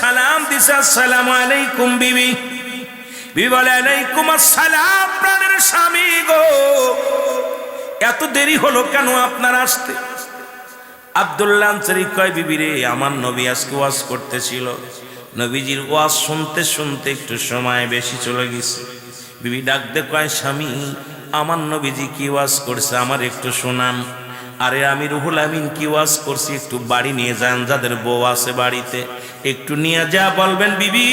সালাম দিছে, আসসালামু আলাইকুম বিবি। বিবি বলে, আলাইকুম আসসালাম প্রাণের স্বামী গো। এত দেরি হলো কেন আপনার আসতে? আনসারি কয়, বিবি রে, আমার নবী আজকে ওয়াজ করতেছিল। নবীজির ওয়াজ শুনতে শুনতে একটু সময় বেশি চলে গেছে। বিবি ডাকতে কয়, স্বামী, আমার নবীজি কি ওয়াজ করছে, আমার একটু শোনান। আরে আমি রুহুল আমিন কি ওয়াজ করছি? একটু বাড়ি নিয়ে যান, যাদের বউ আছে বাড়িতে। একটু নিয়ে যা বলবেন বিবি।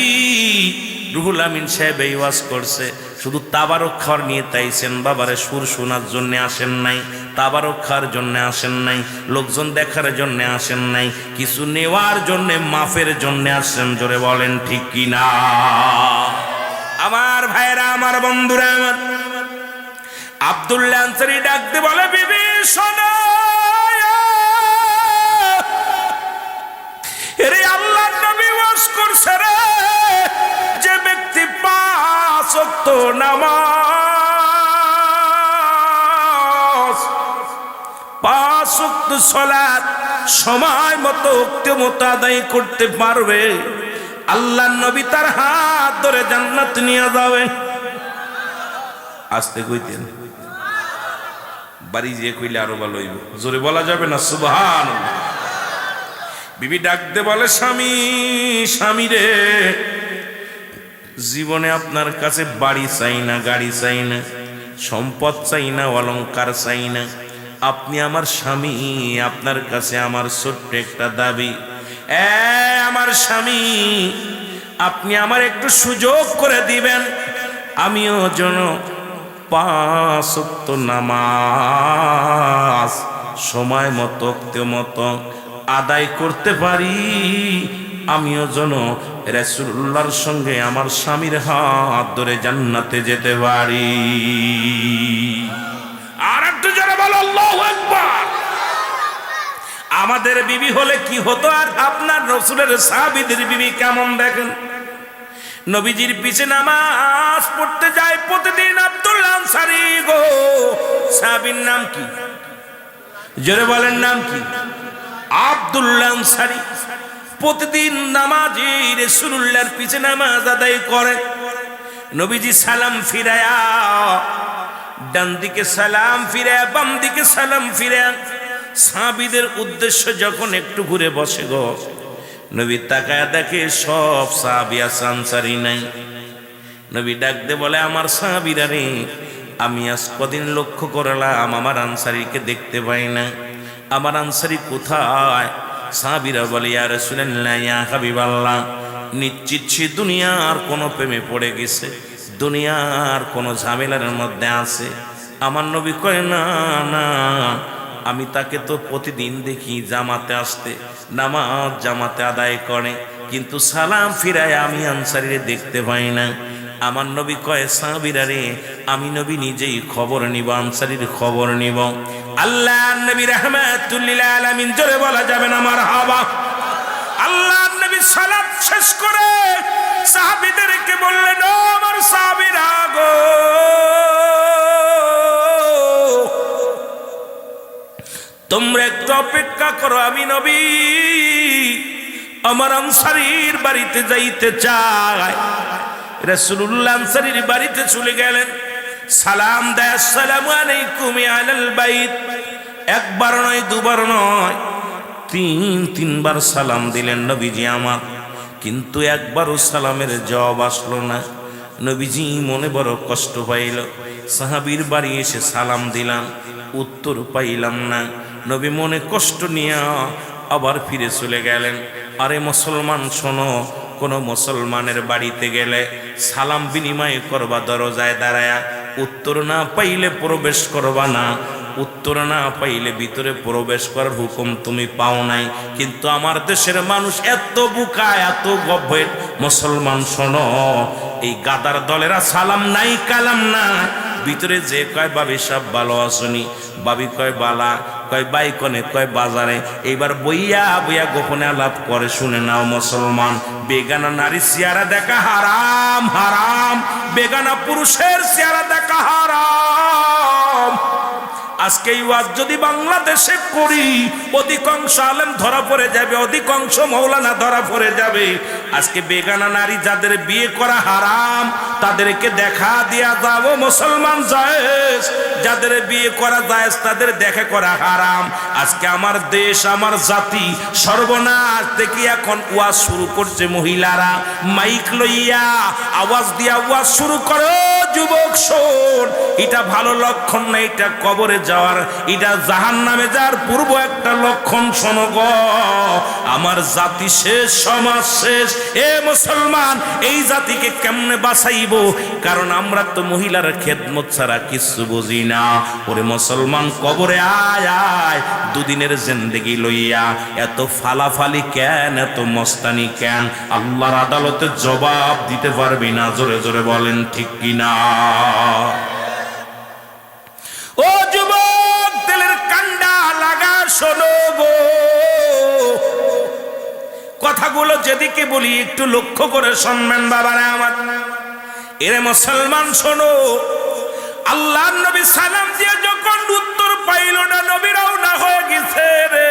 রুহুল আমিন সাহেব এই ওয়াজ করছে। শুধু তাবারক খাওয়ার নিয়ে তাইছেন, বাবারে সুর শোনার জন্য আসেন নাই, তাবারক খাওয়ার জন্য আসেন নাই, লোকজন দেখার জন্য আসেন নাই, কিছু নেওয়ার জন্য, মাফের জন্য আসেন, জোরে বলেন ঠিক কি না আমার ভাইরা, আমার বন্ধুরা, আমার আব্দুল্লাহ আনসারি ডাকতে বলে, বিবি, শোনো। ওয়াক্ত নামাজ। পাঁচ ওয়াক্ত সালাত সময় মতো উক্ত মতো আদায় করতে পারবে। আল্লাহ নবী তার হাত ধরে জান্নাত নিয়ে যাবে। আসতে কইতেন। বাড়ি যে কইলে আরও ভালো হইব। জোরে বলা যাবে না? সুবহান বিবি ডাকতে বলে, স্বামী স্বামী রে। জীবনে আপনার কাছে বাড়ি চাই না, গাড়ি চাই না, সম্পদ চাই না, অলংকার চাই না। আপনি আমার স্বামী, আপনার কাছে আমার ছোট্ট একটা দাবি। এ, আমার স্বামী, আপনি আমার একটু সুযোগ করে দিবেন। আমিও যেন পাঁচ ওয়াক্ত নামাজ সময় মতো মতো আদায় করতে পারি। আমিও যেন রাসূলুল্লাহর সঙ্গে আমার স্বামীর হাত ধরে জান্নাতে যেতে পারি। আর একটু যারা বলো আমাদের বিবি হলে কি হতো আর আপনার রসুলের সাহাবীদের বিবি কেমন দেখেন? নবীজির পিছে নামাজ পড়তে যায় প্রতিদিন আব্দুল্লাহ আনসারি গো। সাহাবীর নাম কি? জোরে বলেন নাম কি? আব্দুল্লাহ আনসারি। প্রতিদিন নামাজি রসুল্লাহর পিছে নামাজ আদায় করে। নবীজি সালাম ফিরায়া, ডান দিকে সালাম ফিরায়া, বাম দিকে সালাম ফিরায়া, সাহাবীদের উদ্দেশ্য যখন একটু ঘুরে বসে গো, নবী তাকায় দেখে সব সাহাবিয়া সানসারি নাই। নবী ডাকতে বলে, আমার সাহাবিরা রে, আমি আজ কদিন লক্ষ্য করলাম, আমার আনসারিকে দেখতে পাই না। আমার আনসারি কোথায়? সাহাবিরা বলে আর শুনেন ইয়া নিশ্চিত দুনিয়ার কোনো প্রেমে পড়ে গেছে, দুনিয়ার কোনো ঝামেলার মধ্যে আছে। আমার নবী কয়, না না, আমি তাকে তো প্রতিদিন দেখি জামাতে আসতে, নামাজ জামাতে আদায় করে, কিন্তু সালাম ফিরায় আমি আনসারিরে দেখতে পাই না। আমার নবী কয়, সাহাবিরা রে, আমি নবী নিজেই খবর নিব, আনসারির খবর নিব। আল্লাহ নবী রহমাতুল্লিল আলামিন জোরে বলা যাবে না, আমার হাবা। আল্লাহ নবী সালাত শেষ করে সাহাবীদেরকে বললেন, ও আমার সাহাবীরা গো, তোমরা একটু অপেক্ষা করো, আমি নবী আমার আনসারির বাড়িতে যাইতে চাই। রাসূলুল্লাহ আনসারির বাড়িতে চলে গেলেন। সালাম দেয়, আসসালামু আলাইকুম আলাল বাইত। একবার নয়, দুবার নয়। তিন, তিনবার সালাম দিলেন নবীজি আমার। কিন্তু একবারও সালামের জবাব আসলো না। নবীজি মনে বড় কষ্ট পাইল। সাহাবীর বাড়ি এসে সালাম দিলাম, উত্তর পাইলাম না। নবী মনে কষ্ট নিয়ে আবার ফিরে চলে গেলেন। আরে মুসলমান, শোনো, কোনো মুসলমানের বাড়িতে গেলে সালাম বিনিময় করবা, দরজায় দাঁড়ায়া। উত্তর না পাইলে প্রবেশ করবা না। উত্তর না পাইলে ভিতরে প্রবেশ করার হুকুম তুমি পাও নাই। কিন্তু আমার দেশের মানুষ এত বুকা, এত গভীর। মুসলমান শোনো, এই গাদার দলেরা সালাম নাই, কালাম না। ভিতরে যে কয় বাবি সব ভালো আসনি বাবি কয় বালা, কয় বাইকনে, কয় বাজারে। এইবার বইয়া বইয়া গোপনে আলাপ করে শুনে নাও মুসলমান, বেগানা নারী চেহারা দেখা হারাম হারাম। বেগানা পুরুষের চেহারা দেখা হারাম। আজকে এই ওয়াজ যদি বাংলাদেশে করি, অধিকাংশ আলেম ধরা পড়ে যাবে, অধিকাংশ মৌলানা ধরা পড়ে যাবে। আজকে বেগানা নারী যাদের বিয়ে করা হারাম, তাদেরকে দেখা দিয়া যাব মুসলমান জায়েজ। যাদের বিয়ে করা জায়েজ, তাদের দেখা করা হারাম। আজকে আমার দেশ, আমার জাতি সর্বনাশ। দেখি এখন ওয়াজ শুরু করছে মহিলারা। মাইক লইয়া আওয়াজ দিয়া ওয়াজ শুরু করো, যুবক শোন। এটা ভালো লক্ষণ না, এটা কবরে যাওয়ার এটা জাহান নামে যাওয়ার পূর্ব একটা লক্ষণ শোনো গো। আমার জাতি শেষ, সমাজ শেষ। এ মুসলমান, এই জাতিকে কেমনে বাঁচাইব? কারণ আমরা তো মহিলার খেদমত ছাড়া কিছু বুঝি না। ওরে মুসলমান, কবরে আয় আয়, দুদিনের জিন্দেগি লইয়া। এত ফালাফালি কেন, এত মস্তানি কেন? আল্লাহর আদালতে জবাব দিতে পারবি না, জোরে জোরে বলেন, ঠিক কিনা ও যুবক তেলের কান্ডা লাগা শোনো গো। কথাগুলো যেদিকে বলি, একটু লক্ষ্য করে শুনবেন বাবারা আমার। এরে মুসলমান, শোনো। আল্লাহ নবী সালাম দিয়ে যখন উত্তর পাইল না নবীরাও না হয়ে গেছে রে।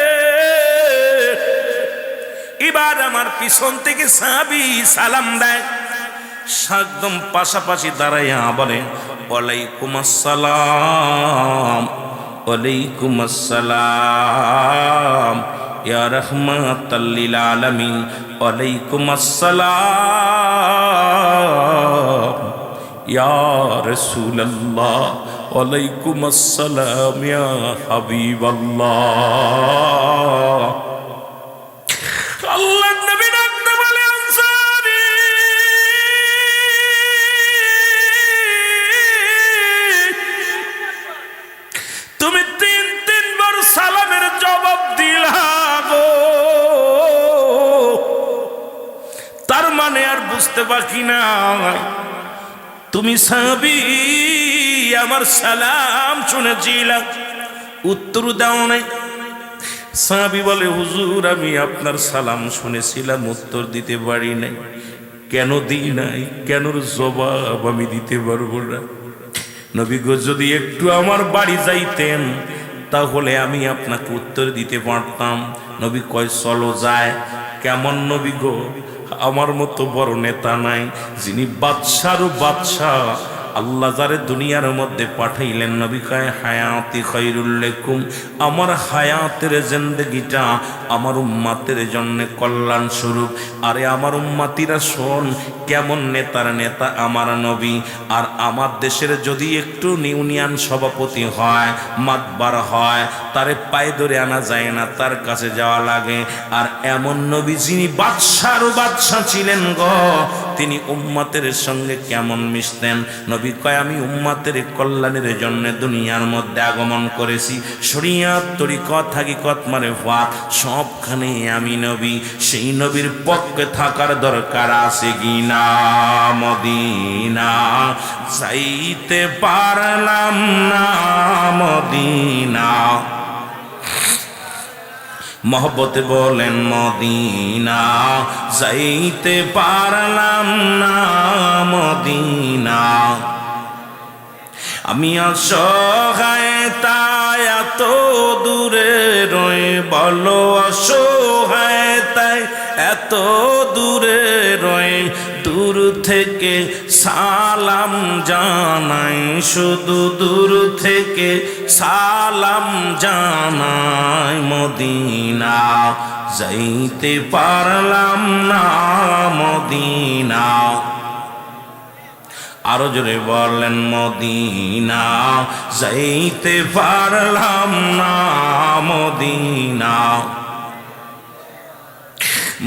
এবার আমার পিছন থেকে সাবি সালাম দেয়। একদম পাশাপাশি দাঁড়াইয়া বলে, ওয়ালাইকুম আসসালাম। ওয়ালাইকুম আসসালাম ইয়া রহমাতাল্লিল আলামিন ওয়ালাইকুম আসসালাম ইয়া রাসূলুল্লাহ। ওয়ালাইকুম আসসালাম ইয়া হাবিবাল্লাহ। বুঝতে বাকি না তুমি সাবি আমার সালাম শুনেছিলাম উত্তর দাও নাই। সাহাবি বলে, হুজুর, আমি আপনার সালাম শুনেছিলাম, উত্তর দিতে পারি নাই। কেন দিই নাই? কেনর জবাব আমি দিতে পারব না? নবী গো, যদি একটু আমার বাড়ি যাইতেন, তাহলে আমি আপনাকে উত্তর দিতে পারতাম। নবী কয়, চলো যায়। কেমন নবী গো? আমার মতো বড় নেতা নাই যিনি বাদশারও বাদশাহ। আল্লাহ যারে দুনিয়ার মধ্যে পাঠাইলেন নবী কয়, হায়াতি খৈরুল্লেকুম আমার হায়াতের জিন্দগিটা আমার উম্মাতের জন্য কল্যাণ স্বরূপ আরে আমার উম্মাতিরা শোন, কেমন নেতার নেতা আমার নবী। আর আমার দেশের যদি একটু ইউনিয়ন সভাপতি হয়, মাতবার হয়, তারে পায়ে ধরে আনা যায় না, তার কাছে যাওয়া লাগে। আর এমন নবী যিনি বাদশারও বাদশাহ ছিলেন গ তিনি উম্মাতের সঙ্গে কেমন মিশতেন? নবী কয়, আমি উম্মাতের কল্যাণের জন্য দুনিয়ার মধ্যে আগমন করেছি। শরিয়াত, তরিকত, হাকিকত মানে ফাত সবখানে আমি নবী। সেই নবীর পক্ষে থাকার দরকার আছে কিনা মদিনা চাইতে পারলাম না, মদিনা। মহব্বতে বলেন মদিনা, যাইতে পারলাম না মদিনা। আমি অসহায়, তাই এত দূরে রয়ে বলো অসহায়, তাই এত দূরে রয়ে দূর থেকে সালাম জানাই, শুধু দূর থেকে সালাম জানাই। মদিনা যাইতে পারলাম না মদিনা। আরও জোরে বললেন, মদিনা যাইতে পারলাম না মদিনা।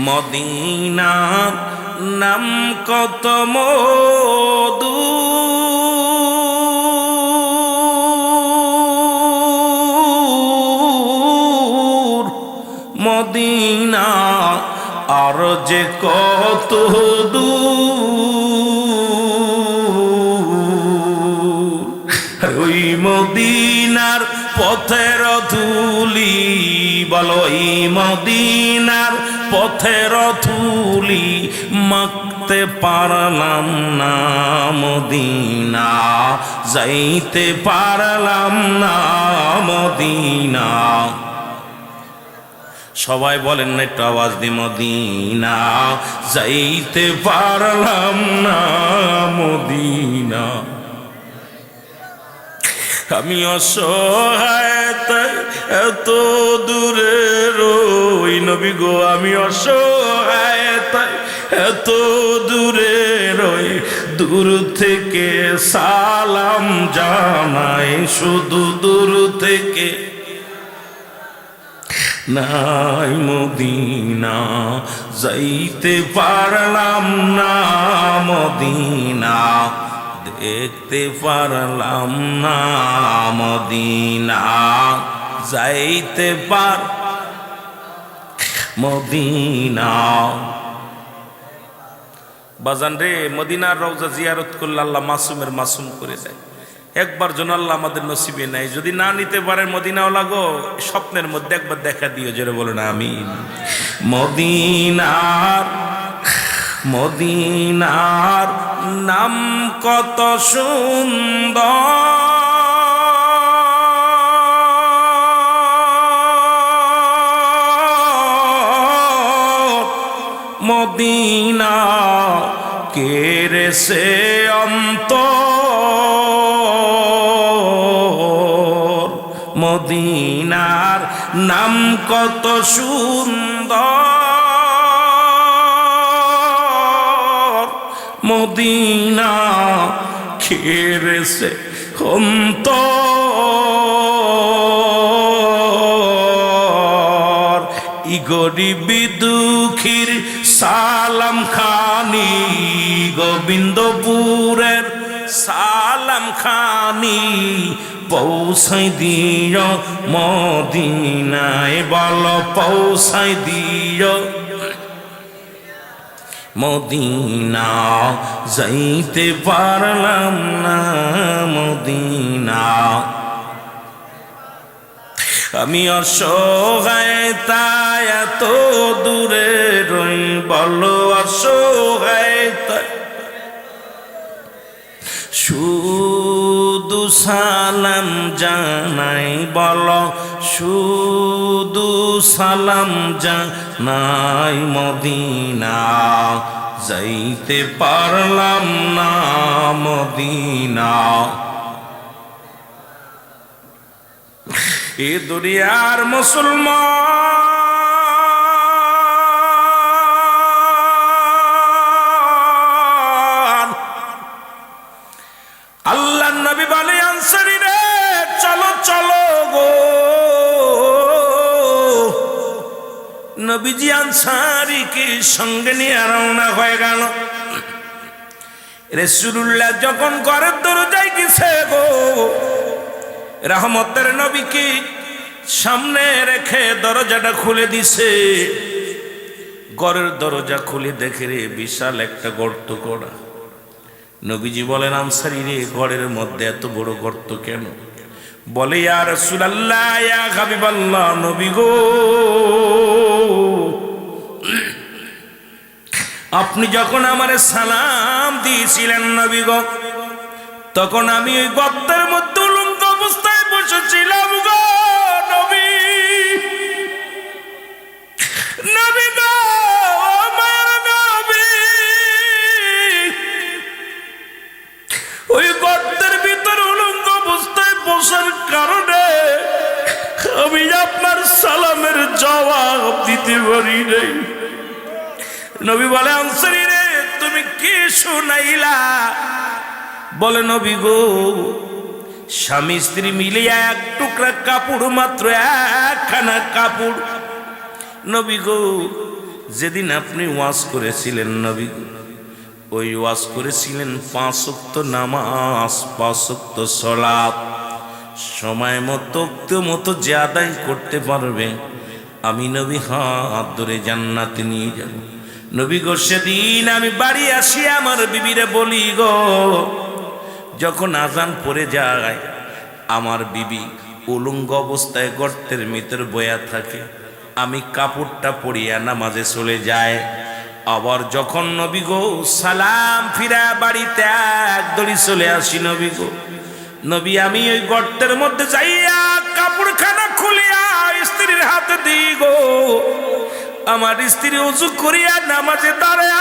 মদিনা নাম কত মধু? মদিনা আর যে কত ওই মদিনার পথের ধুলি বলো এই মদিনার পথের ধুলি মাখতে পারলাম না মদিনা। যাইতে পারলাম না মদিনা। সবাই বলেন না একটু আওয়াজ দি মদিনা। যাইতে পারলাম না মদিনা। আমি অসহায় এত দূরে রই নবী গো, আমি অসহায় এত দূরে রই। দূর থেকে সালাম জানাই, শুধু দূর থেকে। নাই মদিনা, যাইতে পারলাম না মদিনা। দেখতে পারলাম না মদিনা। যাইতে পার মদিনা। বাজান রে, মদিনার রওজা জিয়ারত করলে আল্লাহ মাসুমের মাসুম করে দেয়। একবার জন আল্লাহ আমাদের নসিবে নাই, যদি না নিতে পারে মদিনাও লাগো স্বপ্নের মধ্যে একবার দেখা দিও, জোরে বলো না আমি মদিনার মদিনার নাম কত সুন্দর। মদিনা কেরে সে অন্ত মদিনার নাম কত সুন্দর। মদিনা খেরে সে অন্তর। ই গরিবি দুঃখীর সালাম খানি গোবিন্দপুরের সালাম খানি পৌঁছাই দিও মদিনায় বল পৌঁছাই দিও। মদিনা যাইতে পারলাম না মদিনা। আমি অসহায় এত দূরে রই, বলো অসহায় শুধু সালাম জানাই, বল শুধু সালাম জানাই মদিনা। যাইতে পারলাম না মদিনা। এ দুনিয়ার মুসলমান সঙ্গে নিয়ে রওনা হয়ে গেল। যখন ঘরের দরজায় গেছে গো, রহমতের নবীকে সামনে রেখে দরজাটা খুলে দিছে? ঘরের দরজা খুলে দেখে রে, বিশাল একটা গর্ত করা। নবীজি বলেন, আনসারি রে, ঘরের মধ্যে এত বড় গর্ত কেন? বলে আর সুলাল্লাহ নবী গো। আপনি যখন আমার সালাম দিয়েছিলেন নবী গো, তখন আমি ওই গর্তের মধ্যে উলঙ্গ অবস্থায় বসেছিলাম গো নবী। ওই গর্তের বসার কারণে আমি আপনার সালামের জবাব দিতে পারি নবী বলে, আনসারি রে, তুমি কি শুনাইলা? বলে, নবী গো, স্বামী স্ত্রী মিলিয়া এক টুকরা কাপড়, মাত্র একখানা কাপড়। নবী গো, যেদিন আপনি ওয়াজ করেছিলেন নবী, ওই ওয়াজ করেছিলেন পাঁচ অক্ত নামাজ, পাঁচ অক্ত সলাপ সময় মতো মতো যে আদায় করতে পারবে, আমি নবী হাত ধরে জান্নাতে নিয়ে যাব। নবী গো, সেদিন আমি বাড়ি আসি, আমার বিবিরে বলি গো, যখন আজান পড়ে যায়, আমার বিবি উলঙ্গ অবস্থায় গর্তের ভিতর বয়া থাকে। আমি কাপড়টা পরিয়া নামাজে চলে যায় আবার যখন নবী গো সালাম ফিরা বাড়িতে একদড়ি চলে আসি নবী গো। নবী, আমি ওই গর্তের মধ্যে যাইয়া কাপড়খানা খুলিয়া স্ত্রীর হাতে দিই গো। আমার স্ত্রী উজু করিয়া নামাজে দাঁড়ায়।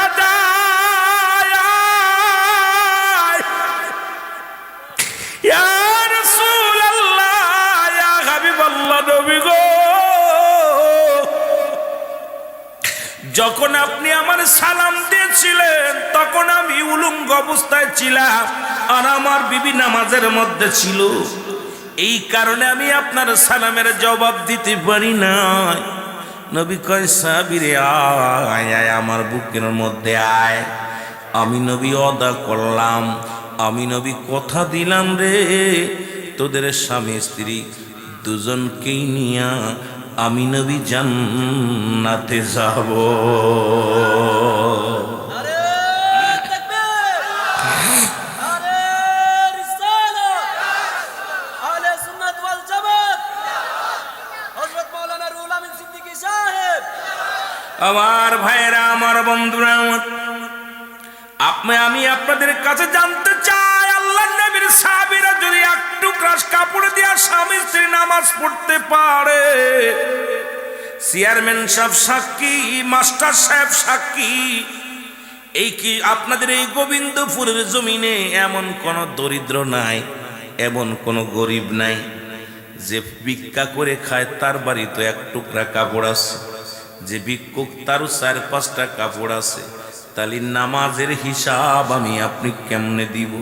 যখন আপনি আমার সালাম দিয়েছিলেন, তখন আমি উলুঙ্গ অবস্থায় ছিলাম, আর আমার বিবি নামাজের মধ্যে ছিল। এই কারণে আমি আপনার সালামের জবাব দিতে পারি নাই। নবী কয়, সাবিরে, আয় আয়, আমার বুকের মধ্যে আয়। আমি নবী অদা করলাম, আমি নবী কথা দিলাম রে। তোদের স্বামী, স্ত্রী দুজনকেই নিয়া আমি নবী জান্নাতে যাব। আমার ভাইয়েরা, আমার বন্ধুরা, আমার আপনি, আমি আপনাদের কাছে জানতে চাই আল্লাহ নবীর সাহাবীরা যদি একটু ক্রাশ কাপড় দিয়া স্বামী স্ত্রী নামাজ পড়তে পারে। চেয়ারম্যান সাহেব সাক্ষী, মাস্টার সাহেব সাক্ষী, এই কি আপনাদের এই গোবিন্দপুরের জমিনে এমন কোন দরিদ্র নাই, এমন কোন গরিব নাই, যে ভিক্ষা করে খায়, তার বাড়ি তো এক টুকরা কাপড় আছে। যে ভিক্ষুক তারও চার পাঁচটা কাপড় আছে তাহলে নামাজের হিসাব আমি আপনি কেমনে দিব?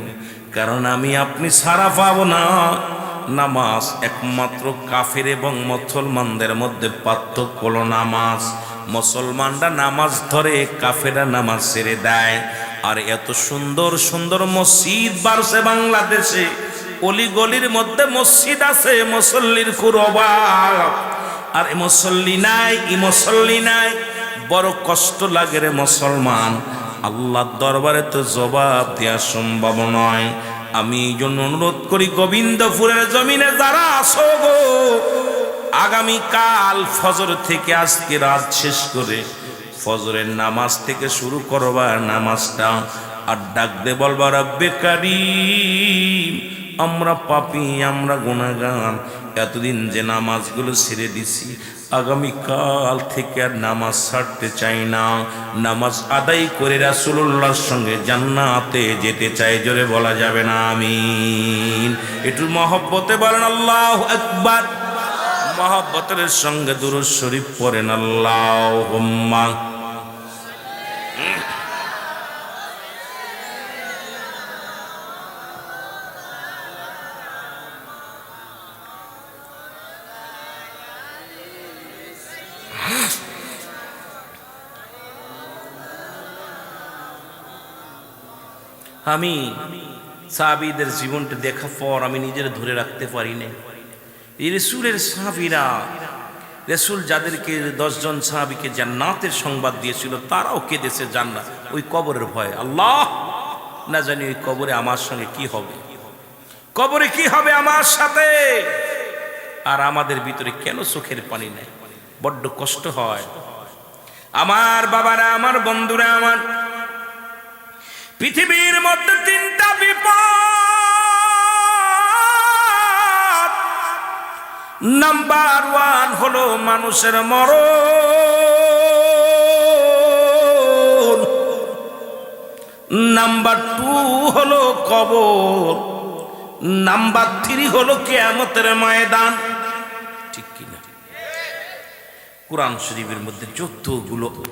কারণ আমি আপনি সারা পাব না। নামাজ একমাত্র কাফের এবং মুসলমানদের মধ্যে পার্থক্য নামাজ। মুসলমানরা নামাজ ধরে কাফেরা নামাজ ছেড়ে দেয়। আর এত সুন্দর সুন্দর মসজিদ বাড়ছে বাংলাদেশে। অলি গলির মধ্যে মসজিদ আছে, মুসল্লির খুর অভাব আর এ মুসল্লি নাই, ই মুসল্লি নাই। বড় কষ্ট লাগে রে মুসলমান। আল্লাহর দরবারে তো জবাব দেওয়া সম্ভব নয়। আমি এই জন্য অনুরোধ করি, গোবিন্দপুরের জমিনে যারা আসো গো আগামী কাল ফজর থেকে আজকে রাত শেষ করে ফজরের নামাজ থেকে শুরু করবা নামাজটা। আর ডাক দে বলবা, রব্বে কারিম, আমরা পাপি, আমরা গুণাগান এতদিন যে নামাজগুলো ছেড়ে দিছি আগামী কাল থেকে আর নামাজ ছাড়তে চাই না। নামাজ আদায় করে রাসুল্লাহর সঙ্গে জান্নাতে যেতে চাই, জোরে বলা যাবে না আমি একটু মহব্বতে বলেন, আল্লাহ একবার মহব্বতের সঙ্গে দুরুদ শরীফ পড়েন আল্লাহ আমি সাহাবিদের জীবনটা দেখার পর আমি নিজের ধরে রাখতে পারি না এই রেসুলের সাহাবিরা, রেসুল যাদেরকে দশজন সাহাবিকে জান্নাতের সংবাদ দিয়েছিল, তারাও কে কেঁদেছে জান্নাত। ওই কবরের ভয়। আল্লাহ, না জানি ওই কবরে আমার সঙ্গে কি হবে। কবরে কি হবে আমার সাথে? আর আমাদের ভিতরে কেন চোখের পানি নেই? বড্ড কষ্ট হয়। আমার বাবারা, আমার বন্ধুরা, আমার পৃথিবীর মধ্যে তিনটা বিপদ। নাম্বার ওয়ান হলো মানুষের মরণ। নাম্বার টু হলো কবর। নাম্বার থ্রি হলো কেয়ামতের ময়দান। ঠিক কিনা? কোরআন শরীফের মধ্যে যতগুলো